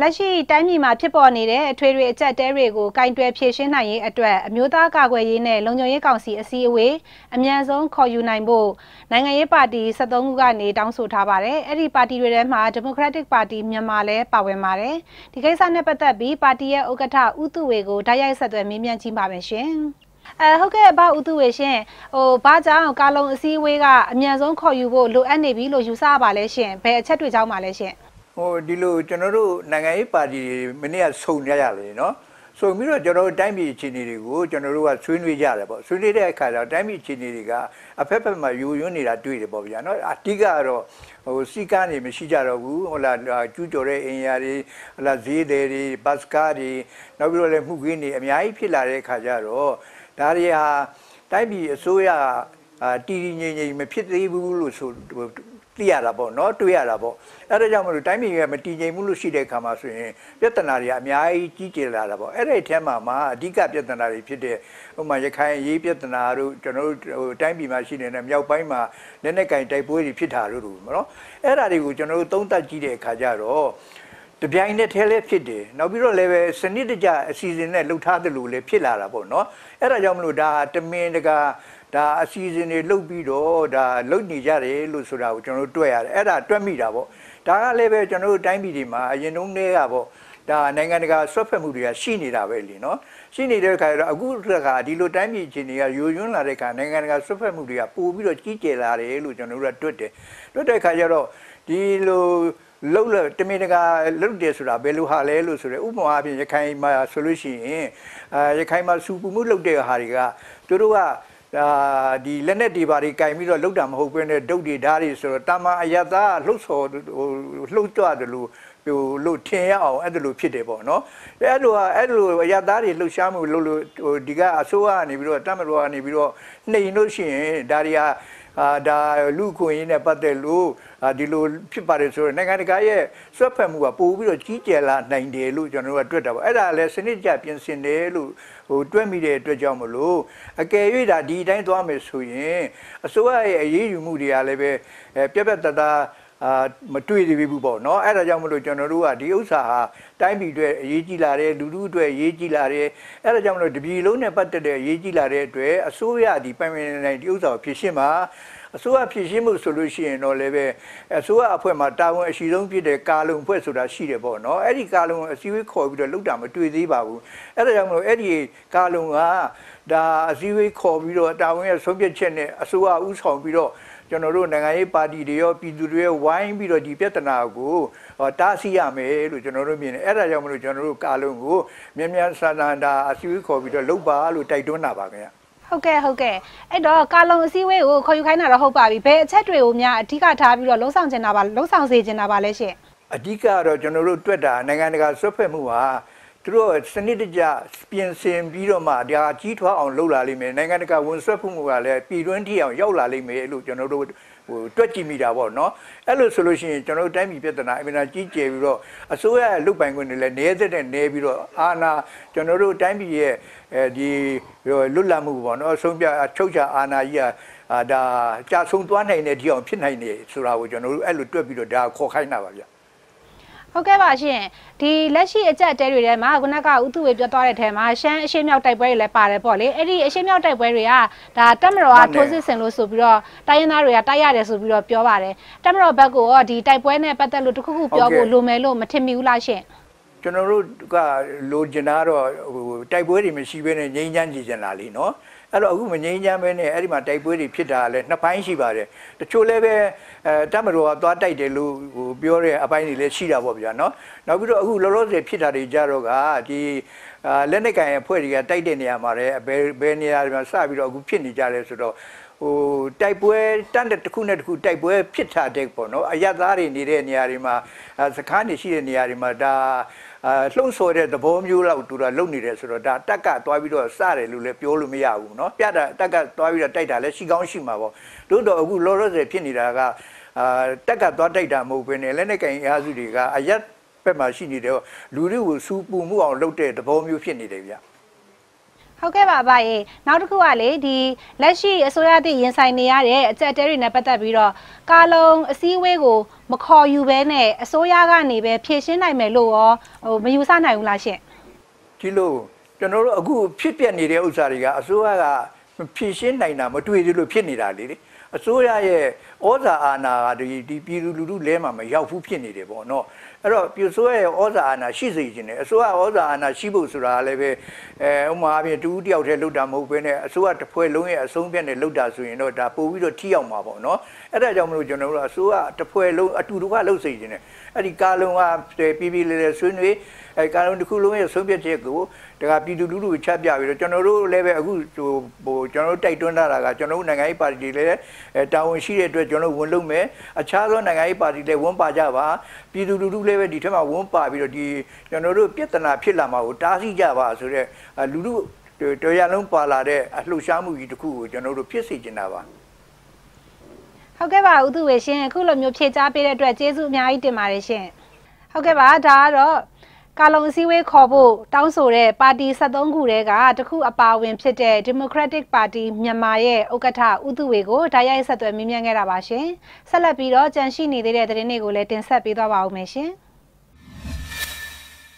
လက်ရှိတိုင်းပြည်မှာဖြစ်ပေါ်နေတဲ့အထွေထွေအကြက်တဲတွေကိုကင်တွယ်ဖြေရှင်းနိုင်ရေးအတွက်အမျိုးသားကာကွယ်ရေးနဲ့လုံခြုံရေးကောင်စီအစည်းအဝေးအမြန်ဆုံးခေါ်ယူနိုင်ဖို့နိုင်ငံရေးပါတီ73ခုကနေတောင်းဆိုထားပါတယ်။အဲ့ဒီပါတီတွေထဲမှာ Democratic Party မြန်မာလည်းပါဝင်ပါတယ်။ဒီကိစ္စနဲ့ပတ်သက်ပြီးပါတီရဲ့ဥက္ကဋ္ဌဦးသူဝေကိုဓာတ်ရိုက်ဆက်သွယ်မေးမြန်းကြည့်ပါမယ်ရှင်။အဲဟုတ်ကဲ့ဘာဦးသူဝေရှင်ဟိုဘာကြောင့်ကာလုံအစည်းအဝေးကအမြန်ဆုံးခေါ်ယူဖို့လိုအပ်နေပြီလို့ယူဆပါလဲရှင်ဘယ်အချက်တွေကြောင့်ပါလဲရှင်။ ဟိုဒီလိုကျွန်တော်တို့နိုင်ငံရေးပါတီမနေ့ကစုံကြရတယ်နော်ဆိုပြီးတော့ကျွန်တော်တို့တိုင်းပြည်အခြေအနေတွေကိုကျွန်တော်တို့ကဆွေးနွေးကြတယ်ပေါ့ဆွေးနွေးတဲ့အခါကျတော့တိုင်းပြည်အခြေအနေတွေကအဖက်ဖက်မှာယူရွန်းနေတာတွေ့တယ်ပေါ့ဗျာနော်အတိကတော့ဟိုစီကားနေမရှိကြတော့ဘူးဟိုလာကျူးကျော်တဲ့အင်ယာတွေဟိုလာဈေးတွေတွေဘတ်စကားတွေနောက်ပြီးတော့လည်းမှုခင်းတွေအများကြီးဖြစ်လာတဲ့အခါကျတော့ဒါတွေဟာတိုင်းပြည်အစိုးရအာတီတီငိမ့်ငိမ့်မဖြစ်သေးဘူးလို့ဆို သိရတာပေါ့နော်တွေ့ရတာပေါ့အဲ့ဒါကြောင့်မလို့တိုင်းပြည်ကမတည်ငြိမ်မှုလို့ရှိတဲ့အခါမှာဆိုရင်ပြဿနာတွေအများကြီးကြီးကျယ်လာတာပေါ့အဲ့ဒီအထက်မှာမှာအဓိကပြဿနာတွေဖြစ်တဲ့ဥပမာရခိုင်ရေးပြဿနာတို့ကျွန်တော်တို့ဟိုတိုင်းပြည်မှာရှိနေတဲ့မြောက်ပိုင်းမှာလက်နက်ကင်တိုက်ပွဲတွေဖြစ်တာတို့တို့နော်အဲ့ဒါတွေကိုကျွန်တော်တို့သုံးသပ်ကြည့်တဲ့အခါကျတော့တပြိုင်နက်တည်းလည်းဖြစ်တယ်နောက်ပြီးတော့လည်းပဲစနစ်တကျအစီအစဉ်နဲ့လှုပ်ထားတယ်လို့လည်းဖြစ်လာတာပေါ့နော်အဲ့ဒါကြောင့်မလို့ဒါတမင်တကာ ဒါအစီအစဉ်တွေလုပ်ပြီးတော့ဒါလုပ်နေကြတယ်လို့ဆိုတာကိုကျွန်တော်တို့တွေ့ရတယ်အဲ့ဒါတွေ့မိတာပေါ့ဒါကလည်းပဲကျွန်တော်တို့တိုင်းပြည်တွေမှာအရင်တုန်းကပေါ့ဒါနိုင်ငံတကာဆွတ်ဖက်မှုတွေကရှိနေတာပဲလीနော်ရှိနေတဲ့အခါကျတော့အခုတစ်ခါဒီလိုတိုင်းပြည်အခြေအနေကယိုယွန်းလာတဲ့အခါနိုင်ငံတကာဆွတ်ဖက်မှုတွေကပို့ပြီးတော့ကြီးကျယ်လာတယ်လို့ကျွန်တော်တို့ကတွေ့တယ်တွေ့တဲ့အခါကျတော့ဒီလိုလှုပ်လို့တမင်တကာလှုပ်တယ်ဆိုတာဘယ်လိုဟာလဲလို့ဆိုရယ်ဥပမာအပြင်ရခိုင်မှာဆိုလို့ရှိရင်အဲရခိုင်မှာစူပူမှုလှုပ်တဲ့ဟာတွေကတို့တို့က ဒါဒီလက်နဲ့တွေပါတွေကင်ပြီးတော့လှုပ်တာမဟုတ်ဘဲနဲ့ဒုတ်တွေဓာတ်တွေဆိုတော့တာမန်အယတာလှုပ်ဆော်ဟိုလှုပ်ကြတယ်လို့ဟိုလို့ထင်ရအောင်အဲ့ဒါလိုဖြစ်တယ်ပေါ့နော်အဲ့လိုအဲ့လိုအရသားတွေလှုပ်ရှားမှုလို့လို့ဟိုဒီကအစိုးရကနေပြီးတော့တမတော်ကနေပြီးတော့နှိမ်လို့ရှိရင်ဒါတွေက အာဒါလူခွင့်ရင်းနဲ့ပတ်သက်လို့ဒီလိုဖြစ်ပါတယ်ဆိုတော့နိုင်ငံတကာရဲ့ဆွတ်ဖက်မှုကပို့ပြီးတော့ကြီးကျယ်လာနိုင်တယ်လို့ကျွန်တော်တို့ကတွေ့တာပေါ့အဲ့ဒါလည်းစနစ်ကျပြင်ဆင်တယ်လို့ဟိုတွက်မိတဲ့အတွက်ကြောင့်မလို့အကယ်၍ဒါဒီအတိုင်းသွားမယ်ဆိုရင်အစိုးရရဲ့အရေးယူမှုတွေကလည်းပဲပြက်ပြက်တသား အာမတွေ့သေးဘူးပေါ့နော်အဲ့ဒါကြောင့်မလို့ကျွန်တော်တို့ကဒီဥစ္စာဟာတိုင်းပြည်အတွက်အရေးကြီးလာတယ်လူလူအတွက်အရေးကြီးလာတယ်အဲ့ဒါကြောင့်မလို့တပြည်လုံးနဲ့ပတ်သက်တဲ့အရေးကြီးလာတဲ့အတွက်အစိုးရဒီပိုင်ပိုင်နိုင်ဒီဥစ္စာကိုဖြည့်ရှင်းမှာအစိုးရဖြည့်ရှင်းမှုဆိုလို့ရှိရင်တော့လည်းပဲအစိုးရအဖွဲ့မှာတာဝန်အရှိဆုံးဖြစ်တဲ့ကာလုံအဖွဲ့ဆိုတာရှိတယ်ပေါ့နော်အဲ့ဒီကာလုံအစည်းအဝေးခေါ်ပြီးတော့လုပ်တာမတွေ့သေးပါဘူးအဲ့ဒါကြောင့်မလို့အဲ့ဒီကာလုံကဒါအစည်းအဝေးခေါ်ပြီးတော့တာဝန်ရဲ့ဆုံးဖြတ်ချက်နဲ့အစိုးရဥဆောင်ပြီးတော့ ကျွန်တော်တို့နိုင်ငံရေးပါတီတွေရောပြည်သူတွေရောဝိုင်းပြီးတော့ဒီပြဿနာကိုတားဆီးရမယ်လို့ကျွန်တော်တို့မြင်တယ်အဲ့ဒါကြောင့်မလို့ကျွန်တော်တို့ကာလုံကိုမြန်မြန်ဆန်ဆန်ဒါအစည်းအဝေးခေါ်ပြီးတော့လုပ်ပါလို့တိုက်တွန်းတာပါခင်ဗျဟုတ်ကဲ့ဟုတ်ကဲ့အဲ့တော့ကာလုံအစည်းအဝေးကိုခေါ်ယူခိုင်းတာတော့ဟုတ်ပါပြီဘယ်အချက်တွေကိုများအဓိကထားပြီးတော့လှုံ့ဆော်ချင်တာပါလှုံ့ဆော်စေချင်တာပါလဲရှင်အဓိကတော့ကျွန်တော်တို့တွေ့တာနိုင်ငံတကာဆွတ်ဖက်မှုဟာ သူတို့စနစ်တကျပြင်ဆင်ပြီးတော့မှဒါကြီးထွားအောင်လုပ်လာလိမ့်မယ်နိုင်ငံတကာဝန်ဆွတ်မှုကလည်းပြည်တွင်းထိအောင်ရောက်လာလိမ့်မယ်လို့ကျွန်တော်တို့ဟိုတွက်ကြည့်မိတာပေါ့နော်အဲ့လိုဆိုလို့ရှိရင်ကျွန်တော်တို့တိုင်းပြည်ပြဿနာအမြဲတမ်းကြီးကျယ်ပြီးတော့အစိုးရရဲ့လုတ်ပိုင်ခွင့်တွေလည်းနေသက်တဲ့နေပြီးတော့အာဏာကျွန်တော်တို့တိုင်းပြည်ရဲ့အဲဒီလွတ်လပ်မှုပေါ့နော်အဆုံးပြချုပ်ချအာဏာကြီးကအာဒါကြာဆုံးသွားနိုင်တဲ့ဒီအောင်ဖြစ်နိုင်တယ်ဆိုတာကိုကျွန်တော်တို့အဲ့လိုတွက်ပြီးတော့ဒါခေါ်ခိုင်းတာပါဗျ ဟုတ်ကဲ့ပါရှင်ဒီလက်ရှိအကြက်တဲတွေထဲမှာခုနကဥသူဝေပြောသွားတဲ့ထဲမှာရှမ်းအရှိမြောက်တိုက်ပွဲတွေလည်းပါတယ်ပေါ့လေအဲ့ဒီအရှိမြောက်တိုက်ပွဲတွေကဒါတက်မတော်ကထိုးစစ်ဆင်လို့ဆိုပြီးတော့တိုင်းရင်းသားတွေကတိုက်ရတယ်ဆိုပြီးတော့ပြောပါတယ်တက်မတော်ဘက်ကရောဒီတိုက်ပွဲနဲ့ပတ်သက်လို့တခုခုပြောဖို့လိုမယ်လို့မထင်မိဘူးလားရှင်ကျွန်တော်တို့ကလိုချင်တာတော့ဟိုတိုက်ပွဲတွေမရှိဘဲနဲ့ငြိမ်းချမ်းကြည်ချင်တာလीနော် အဲ့တော့အခုမငြိမ်းချမ်းပဲနဲ့အဲ့ဒီမှာတိုက်ပွဲတွေဖြစ်တာလည်းနှစ်ပိုင်းရှိပါတယ်တချို့လည်းပဲအဲတမတော်ကသွားတိုက်တယ်လို့ဟိုပြောတဲ့အပိုင်းတွေလည်းရှိတာပေါ့ဗျာနော်နောက်ပြီးတော့အခုလောလောဆယ်ဖြစ်တာတွေကြတော့ကဒီအာလက်နက်ကန်အဖွဲ့တွေကတိုက်တဲ့နေရာမှာလည်းဘယ်ဘယ်နေရာတွေမှာစပြီးတော့အခုဖြစ်နေကြတယ်ဆိုတော့ဟိုတိုက်ပွဲတန်းတဲ့တစ်ခုနဲ့တစ်ခုတိုက်ပွဲဖြစ်တာတဲ့ပေါ့နော်အရသားတွေနေတဲ့နေရာတွေမှာစခန်းတွေရှိတဲ့နေရာတွေမှာဒါ အာလှုံ့ဆော်တဲ့သဘောမျိုးလောက်တူတာလုံနေတယ်ဆိုတော့ဒါတက်ကသွားပြီးတော့စတယ်လို့လည်းပြောလို့မရဘူးเนาะပြတာတက်ကသွားပြီးတော့တိုက်တာလည်းရှိကောင်းရှိမှာပေါ့တို့တော့အခုလောလောဆယ်ဖြစ်နေတာကအာတက်ကသွားတိုက်တာမဟုတ်ဘဲနဲ့လက်နဲ့ကင်အားစုတွေကအရက်ဘက်မှာရှိနေတယ်လူတွေကိုစူပူမှုအောင်လုပ်တဲ့သဘောမျိုးဖြစ်နေတယ်ဗျ ဟုတ်ကဲ့ပါအဘရေနောက်တစ်ခုကလေဒီလက်ရှိအစိုးရတည်ရင်ဆိုင်နေရတဲ့အကြက်တဲတွေနဲ့ပတ်သက်ပြီးတော့ကာလုံအစည်းအဝေးကိုမခေါ်ယူဘဲနဲ့အစိုးရကနေပဲဖြည့်ရှင်းနိုင်မယ်လို့ရောဟိုမယူဆနိုင်ဘူးလားရှင်ဒီလိုကျွန်တော်တို့အခုဖြစ်ပျက်နေတဲ့ဥစ္စာတွေကအစိုးရကဖြည့်ရှင်းနိုင်တာမတွေ့သေးလို့ဖြစ်နေတာလေလေ အစိုးရရဲ့ဩဇာအာဏာကဒီဒီပြည်သူလူထုလဲမှာမရောက်ဘူးဖြစ်နေတယ်ပေါ့နော်အဲ့တော့ပြည်စိုးရဲ့ဩဇာအာဏာရှိစေခြင်းနဲ့အစိုးရဩဇာအာဏာရှိဖို့ဆိုတာကလည်းပဲအဲဥမာအပြင်တူတူတယောက်တည်းလှုပ်တာမဟုတ်ဘဲနဲ့အစိုးရတစ်ဖွဲ့လုံးရဲ့အဆုံးဖြတ်နဲ့လှုပ်တာဆိုရင်တော့ဒါပို့ပြီးတော့ထိရောက်မှာပေါ့နော်အဲ့ဒါကြောင့်မလို့ကျွန်တော်တို့ကအစိုးရတစ်ဖွဲ့လုံးအတူတူကလှုပ်စေခြင်းနဲ့ အဲ့ဒီကာလုံကပြည်ပြည်လေးလေးဆွေးနွေးအဲကာလုံတစ်ခုလုံးရဲ့ဆုံးဖြတ်ချက်ကိုတကပြည်သူလူထုကိုချပြပြီးတော့ကျွန်တော်တို့လည်းပဲအခုဟိုဟိုကျွန်တော်တို့တိုက်တွန်းထားတာကကျွန်တော်တို့နိုင်ငံရေးပါတီတွေလည်းအဲတာဝန်ရှိတဲ့အတွက်ကျွန်တော်တို့ဝန်လုပ်မယ်အခြားသောနိုင်ငံရေးပါတီတွေလည်းဝန်ပါကြပါပြည်သူလူထုလည်းပဲဒီထက်မှဝန်ပါပြီးတော့ဒီကျွန်တော်တို့ပြဿနာဖြစ်လာမှာကိုတားဆီးကြပါဆိုတော့လူထုတရားလုံးပါလာတဲ့အလှူရှားမှုကြီးတစ်ခုကိုကျွန်တော်တို့ဖြစ်စေချင်တာပါ ဟုတ်ကဲ့ပါဦးသူဝေရှင်အခုလိုမျိုးဖြည့်ချပေးတဲ့အတွက်ကျေးဇူးအများကြီးတင်ပါတယ်ရှင်ဟုတ်ကဲ့ပါဒါကတော့ကာလုံအစည်းအဝေးခေါ်ဖို့တောင်းဆိုတဲ့ပါတီ73ခုတဲကတခုအပါဝင်ဖြစ်တဲ့ Democratic Party မြန်မာရဲ့ဥက္ကဋ္ဌဦးသူဝေကိုဓာတ်ရိုက်ဆက်သွယ်မြင်းမြန်းခဲ့တာပါရှင်ဆက်လက်ပြီးတော့ကြန့်ရှိနေသေးတဲ့သတင်းတွေကိုလည်းတင်ဆက်ပေးသွားပါဦးမယ်ရှင်